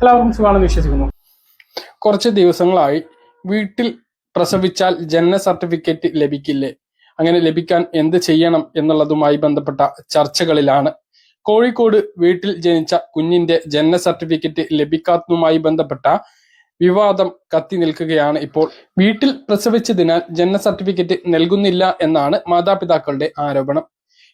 എല്ലാവർക്കും സുഖമാണെന്ന് വിശ്വസിക്കുന്നു. കുറച്ച് ദിവസങ്ങളായി വീട്ടിൽ പ്രസവിച്ചാൽ ജനന സർട്ടിഫിക്കറ്റ് ലഭിക്കില്ലേ? അങ്ങനെ ലഭിക്കാൻ എന്ത് ചെയ്യണം എന്നുള്ളതുമായി ബന്ധപ്പെട്ട ചർച്ചകളിലാണ്. കോഴിക്കോട് വീട്ടിൽ ജനിച്ച കുഞ്ഞിന്റെ ജനന സർട്ടിഫിക്കറ്റ് ലഭിക്കാത്തതുമായി ബന്ധപ്പെട്ട വിവാദം കത്തി നിൽക്കുകയാണ് ഇപ്പോൾ. വീട്ടിൽ പ്രസവിച്ചതിനാൽ ജനന സർട്ടിഫിക്കറ്റ് നൽകുന്നില്ല എന്നാണ് മാതാപിതാക്കളുടെ ആരോപണം.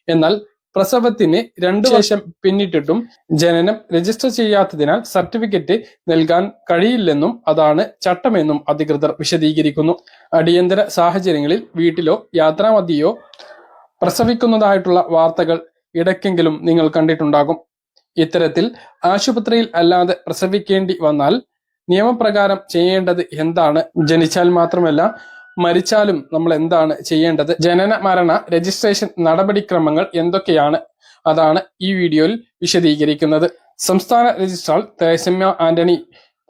എന്നാൽ പ്രസവത്തിന് രണ്ടു വർഷം പിന്നിട്ടിട്ടും ജനനം രജിസ്റ്റർ ചെയ്യാത്തതിനാൽ സർട്ടിഫിക്കറ്റ് നൽകാൻ കഴിയില്ലെന്നും അതാണ് ചട്ടമെന്നും അധികൃതർ വിശദീകരിക്കുന്നു. അടിയന്തര സാഹചര്യങ്ങളിൽ വീട്ടിലോ യാത്രാമതിയോ പ്രസവിക്കുന്നതായിട്ടുള്ള വാർത്തകൾ ഇടയ്ക്കെങ്കിലും നിങ്ങൾ കണ്ടിട്ടുണ്ടാകും. ഇത്തരത്തിൽ ആശുപത്രിയിൽ അല്ലാതെ പ്രസവിക്കേണ്ടി വന്നാൽ നിയമപ്രകാരം ചെയ്യേണ്ടത് എന്താണ്? ജനിച്ചാൽ മാത്രമല്ല മരിച്ചാലും നമ്മൾ എന്താണ് ചെയ്യേണ്ടത്? ജനന മരണ രജിസ്ട്രേഷൻ നടപടിക്രമങ്ങൾ എന്തൊക്കെയാണ്? അതാണ് ഈ വീഡിയോയിൽ വിശദീകരിക്കുന്നത്. സംസ്ഥാന രജിസ്ട്രാർ തേസമ്യ ആന്റണി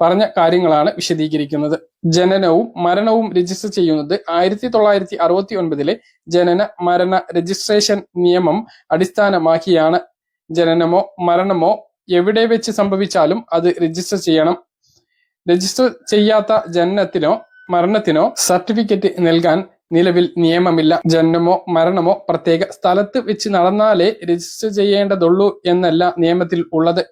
പറഞ്ഞ കാര്യങ്ങളാണ് വിശദീകരിക്കുന്നത്. ജനനവും മരണവും രജിസ്റ്റർ ചെയ്യുന്നത് ആയിരത്തി തൊള്ളായിരത്തി അറുപത്തി ഒൻപതിലെ ജനന മരണ രജിസ്ട്രേഷൻ നിയമം അടിസ്ഥാനമാക്കിയാണ്. ജനനമോ മരണമോ എവിടെ വെച്ച് സംഭവിച്ചാലും അത് രജിസ്റ്റർ ചെയ്യണം. രജിസ്റ്റർ ചെയ്യാത്ത ജനനത്തിനോ മരണത്തിനോ സർട്ടിഫിക്കറ്റ് നൽകാൻ നിലവിൽ നിയമമില്ല. ജന്മമോ മരണമോ പ്രത്യേക സ്ഥലത്ത് വെച്ച് നടന്നാലേ രജിസ്റ്റർ ചെയ്യേണ്ടതുള്ളൂ എന്നല്ല നിയമത്തിൽ ഉള്ളത്.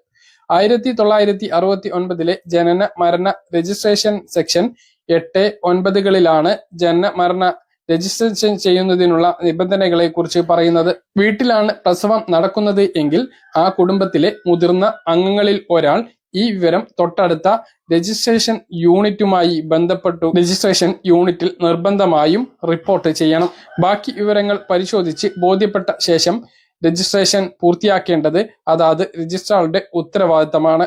ആയിരത്തി തൊള്ളായിരത്തി അറുപത്തി ഒൻപതിലെ ജനന മരണ രജിസ്ട്രേഷൻ സെക്ഷൻ എട്ട് ഒൻപതുകളിലാണ് ജനന മരണ രജിസ്ട്രേഷൻ ചെയ്യുന്നതിനുള്ള നിബന്ധനകളെ കുറിച്ച് പറയുന്നത്. വീട്ടിലാണ് പ്രസവം നടക്കുന്നത് എങ്കിൽ ആ കുടുംബത്തിലെ മുതിർന്ന അംഗങ്ങളിൽ ഒരാൾ ഈ വിവരം തൊട്ടടുത്ത രജിസ്ട്രേഷൻ യൂണിറ്റുമായി ബന്ധപ്പെട്ടു. രജിസ്ട്രേഷൻ യൂണിറ്റിൽ നിർബന്ധമായും റിപ്പോർട്ട് ചെയ്യണം. ബാക്കി വിവരങ്ങൾ പരിശോധിച്ച് ബോധ്യപ്പെട്ട ശേഷം രജിസ്ട്രേഷൻ പൂർത്തിയാക്കേണ്ടത് അതാത് രജിസ്ട്രാറുടെ ഉത്തരവാദിത്തമാണ്.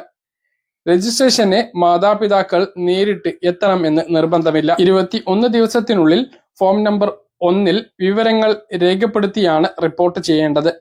രജിസ്ട്രേഷനെ മാതാപിതാക്കൾ നേരിട്ട് എത്തണമെന്ന് നിർബന്ധമില്ല. ഇരുപത്തി ഒന്ന് ദിവസത്തിനുള്ളിൽ ഫോം നമ്പർ ഒന്നിൽ വിവരങ്ങൾ രേഖപ്പെടുത്തിയാണ് റിപ്പോർട്ട് ചെയ്യേണ്ടത്.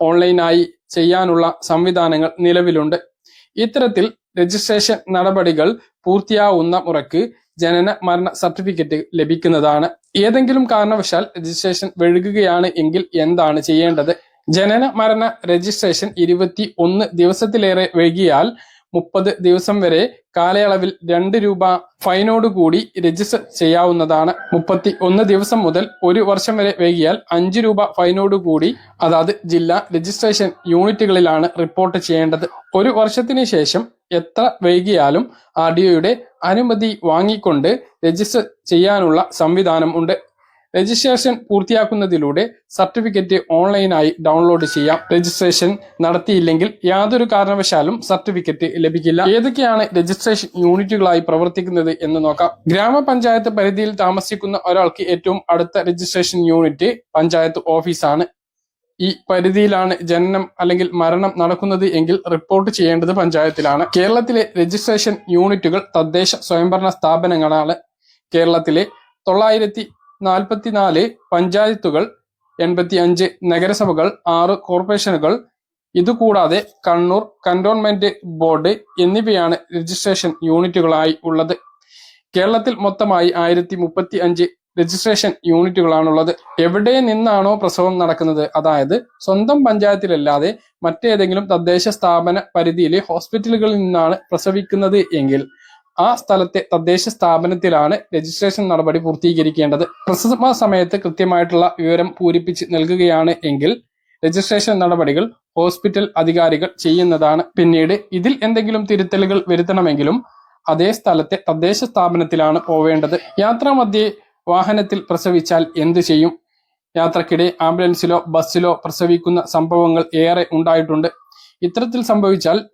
ഓൺലൈനായി ചെയ്യാനുള്ള സംവിധാനങ്ങൾ നിലവിലുണ്ട്. ഇത്തരത്തിൽ രജിസ്ട്രേഷൻ നടപടികൾ പൂർത്തിയാവുന്ന മുറയ്ക്ക് ജനന മരണ സർട്ടിഫിക്കറ്റ് ലഭിക്കുന്നതാണ്. ഏതെങ്കിലും കാരണവശാൽ രജിസ്ട്രേഷൻ വഴുകുകയാണ് എങ്കിൽ എന്താണ് ചെയ്യേണ്ടത്? ജനന മരണ രജിസ്ട്രേഷൻ ഇരുപത്തി ഒന്ന് ദിവസത്തിലേറെ വൈകിയാൽ മുപ്പത് ദിവസം വരെ കാലയളവിൽ രണ്ട് രൂപ ഫൈനോടുകൂടി രജിസ്റ്റർ ചെയ്യാവുന്നതാണ്. മുപ്പത്തി ഒന്ന് ദിവസം മുതൽ ഒരു വർഷം വരെ വൈകിയാൽ അഞ്ച് രൂപ ഫൈനോടുകൂടി അതാത് ജില്ലാ രജിസ്ട്രേഷൻ യൂണിറ്റുകളിലാണ് റിപ്പോർട്ട് ചെയ്യേണ്ടത്. ഒരു വർഷത്തിന് ശേഷം എത്ര വൈകിയാലും ആർ ഡി ഒയുടെ അനുമതി വാങ്ങിക്കൊണ്ട് രജിസ്റ്റർ ചെയ്യാനുള്ള സംവിധാനം ഉണ്ട്. രജിസ്ട്രേഷൻ പൂർത്തിയാക്കുന്നതിലൂടെ സർട്ടിഫിക്കറ്റ് ഓൺലൈനായി ഡൗൺലോഡ് ചെയ്യാം. രജിസ്ട്രേഷൻ നടത്തിയില്ലെങ്കിൽ യാതൊരു കാരണവശാലും സർട്ടിഫിക്കറ്റ് ലഭിക്കില്ല. ഏതൊക്കെയാണ് രജിസ്ട്രേഷൻ യൂണിറ്റുകളായി പ്രവർത്തിക്കുന്നത് എന്ന് നോക്കാം. ഗ്രാമപഞ്ചായത്ത് പരിധിയിൽ താമസിക്കുന്ന ഒരാൾക്ക് ഏറ്റവും അടുത്ത രജിസ്ട്രേഷൻ യൂണിറ്റ് പഞ്ചായത്ത് ഓഫീസാണ്. ഈ പരിധിയിലാണ് ജനനം അല്ലെങ്കിൽ മരണം നടക്കുന്നത് എങ്കിൽ റിപ്പോർട്ട് ചെയ്യേണ്ടത് പഞ്ചായത്തിലാണ്. കേരളത്തിലെ രജിസ്ട്രേഷൻ യൂണിറ്റുകൾ തദ്ദേശ സ്വയംഭരണ സ്ഥാപനങ്ങളാണ്. കേരളത്തിലെ തൊള്ളായിരത്തി നാൽപ്പത്തിനാല് പഞ്ചായത്തുകൾ എൺപത്തി അഞ്ച് നഗരസഭകൾ ആറ് കോർപ്പറേഷനുകൾ. ഇതുകൂടാതെ കണ്ണൂർ കന്റോൺമെന്റ് ബോർഡ് എന്നിവയാണ് രജിസ്ട്രേഷൻ യൂണിറ്റുകളായി ഉള്ളത്. കേരളത്തിൽ മൊത്തമായി ആയിരത്തി മുപ്പത്തി അഞ്ച് രജിസ്ട്രേഷൻ യൂണിറ്റുകളാണുള്ളത്. എവിടെ നിന്നാണോ പ്രസവം നടക്കുന്നത്? അതായത് സ്വന്തം പഞ്ചായത്തിലല്ലാതെ മറ്റേതെങ്കിലും തദ്ദേശ സ്ഥാപന പരിധിയിലെ ഹോസ്പിറ്റലുകളിൽ നിന്നാണ് പ്രസവിക്കുന്നത് എങ്കിൽ ആ സ്ഥലത്തെ തദ്ദേശ സ്ഥാപനത്തിലാണ് രജിസ്ട്രേഷൻ നടപടി പൂർത്തീകരിക്കേണ്ടത്. പ്രസവ സമയത്ത് കൃത്യമായിട്ടുള്ള വിവരം പൂരിപ്പിച്ച് നൽകുകയാണ് എങ്കിൽ രജിസ്ട്രേഷൻ നടപടികൾ ഹോസ്പിറ്റൽ അധികാരികൾ ചെയ്യുന്നതാണ്. പിന്നീട് ഇതിൽ എന്തെങ്കിലും തിരുത്തലുകൾ വരുത്തണമെങ്കിലും അതേ സ്ഥലത്തെ തദ്ദേശ സ്ഥാപനത്തിലാണ് പോവേണ്ടത്. യാത്രാമധ്യേ വാഹനത്തിൽ പ്രസവിച്ചാൽ എന്തു ചെയ്യും? യാത്രക്കിടെ ആംബുലൻസിലോ ബസ്സിലോ പ്രസവിക്കുന്ന സംഭവങ്ങൾ ഏറെ ഉണ്ടായിട്ടുണ്ട്. ഇത്തരത്തിൽ സംഭവിച്ചാൽ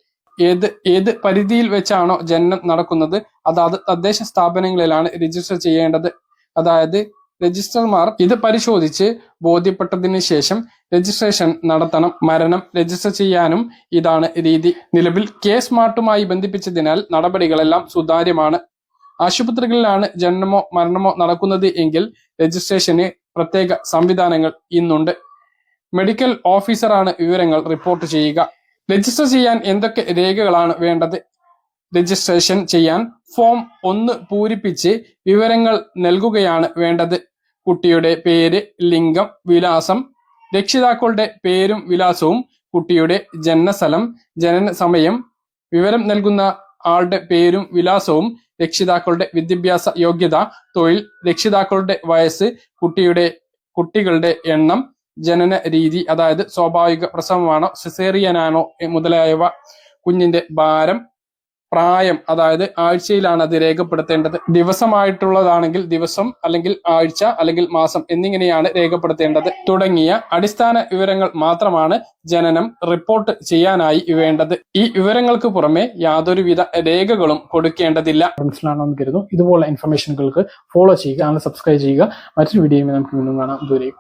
ഏത് ഏത് പരിധിയിൽ വെച്ചാണോ ജനനം നടക്കുന്നത് അതാത് തദ്ദേശ സ്ഥാപനങ്ങളിലാണ് രജിസ്റ്റർ ചെയ്യേണ്ടത്. അതായത് രജിസ്റ്റർമാർ ഇത് പരിശോധിച്ച് ബോധ്യപ്പെട്ടതിന് ശേഷം രജിസ്ട്രേഷൻ നടത്തണം മരണം രജിസ്റ്റർ ചെയ്യാനും ഇതാണ് രീതി. നിലവിൽ കെ സ്മാർട്ടുമായി ബന്ധിപ്പിച്ചതിനാൽ നടപടികളെല്ലാം സുതാര്യമാണ്. ആശുപത്രികളിലാണ് ജനനമോ മരണമോ നടക്കുന്നത് എങ്കിൽ രജിസ്ട്രേഷന് പ്രത്യേക സംവിധാനങ്ങൾ ഇന്നുണ്ട്. മെഡിക്കൽ ഓഫീസറാണ് വിവരങ്ങൾ റിപ്പോർട്ട് ചെയ്യുക. രജിസ്റ്റർ ചെയ്യാൻ എന്തൊക്കെ രേഖകളാണ് വേണ്ടത്? രജിസ്ട്രേഷൻ ചെയ്യാൻ ഫോം ഒന്ന് പൂരിപ്പിച്ച് വിവരങ്ങൾ നൽകുകയാണ് വേണ്ടത്. കുട്ടിയുടെ പേര് ലിംഗം വിലാസം രക്ഷിതാക്കളുടെ പേരും വിലാസവും കുട്ടിയുടെ ജനനസ്ഥലം ജനന സമയം വിവരം നൽകുന്ന ആളുടെ പേരും വിലാസവും രക്ഷിതാക്കളുടെ വിദ്യാഭ്യാസ യോഗ്യത തൊഴിൽ രക്ഷിതാക്കളുടെ വയസ്സ് കുട്ടിയുടെ കുട്ടികളുടെ എണ്ണം ജനന രീതി അതായത് സ്വാഭാവിക പ്രസവമാണോ സിസേറിയനാണോ മുതലായവ കുഞ്ഞിന്റെ ഭാരം പ്രായം അതായത് ആഴ്ചയിലാണ് അത് രേഖപ്പെടുത്തേണ്ടത്. ദിവസമായിട്ടുള്ളതാണെങ്കിൽ ദിവസം അല്ലെങ്കിൽ ആഴ്ച അല്ലെങ്കിൽ മാസം എന്നിങ്ങനെയാണ് രേഖപ്പെടുത്തേണ്ടത്. തുടങ്ങിയ അടിസ്ഥാന വിവരങ്ങൾ മാത്രമാണ് ജനനം റിപ്പോർട്ട് ചെയ്യാനായി വേണ്ടത്. ഈ വിവരങ്ങൾക്ക് പുറമെ യാതൊരുവിധ രേഖകളും കൊടുക്കേണ്ടതില്ല. മനസ്സിലാണെന്ന് കരുതും ഇതുപോലുള്ള ഇൻഫർമേഷനുകൾക്ക് ഫോളോ ചെയ്യുക ചാനൽ സബ്സ്ക്രൈബ് ചെയ്യുക. മറ്റൊരു വീഡിയോയുമായി നമുക്ക് വീണ്ടും കാണാം. ദൂരെയും